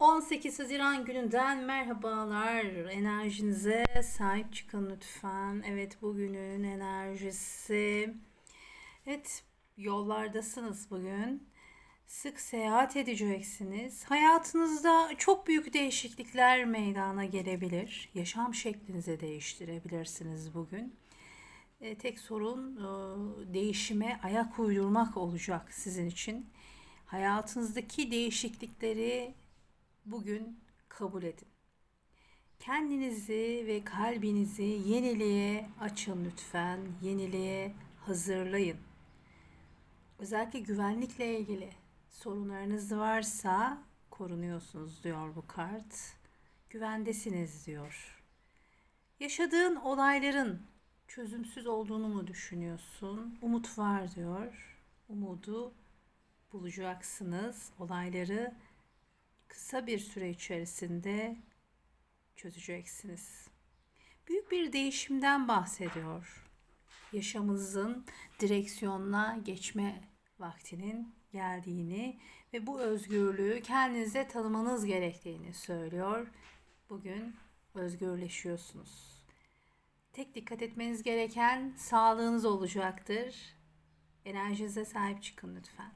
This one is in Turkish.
18 Haziran gününden merhabalar. Enerjinize sahip çıkın lütfen. Evet bugünün enerjisi. Evet yollardasınız bugün. Sık seyahat edeceksiniz. Hayatınızda çok büyük değişiklikler meydana gelebilir. Yaşam şeklinizi değiştirebilirsiniz bugün. E, tek sorun e, değişime ayak uydurmak olacak sizin için. Hayatınızdaki değişiklikleri bugün kabul edin. Kendinizi ve kalbinizi yeniliğe açın lütfen. Yeniliğe hazırlayın. Özellikle güvenlikle ilgili sorunlarınız varsa korunuyorsunuz diyor bu kart. Güvendesiniz diyor. Yaşadığın olayların çözümsüz olduğunu mu düşünüyorsun? Umut var diyor. Umudu bulacaksınız. Olayları kısa bir süre içerisinde çözeceksiniz. Büyük bir değişimden bahsediyor. Yaşamınızın direksiyonuna geçme vaktinin geldiğini ve bu özgürlüğü kendinize tanımanız gerektiğini söylüyor. Bugün özgürleşiyorsunuz. Tek dikkat etmeniz gereken sağlığınız olacaktır. Enerjinize sahip çıkın lütfen.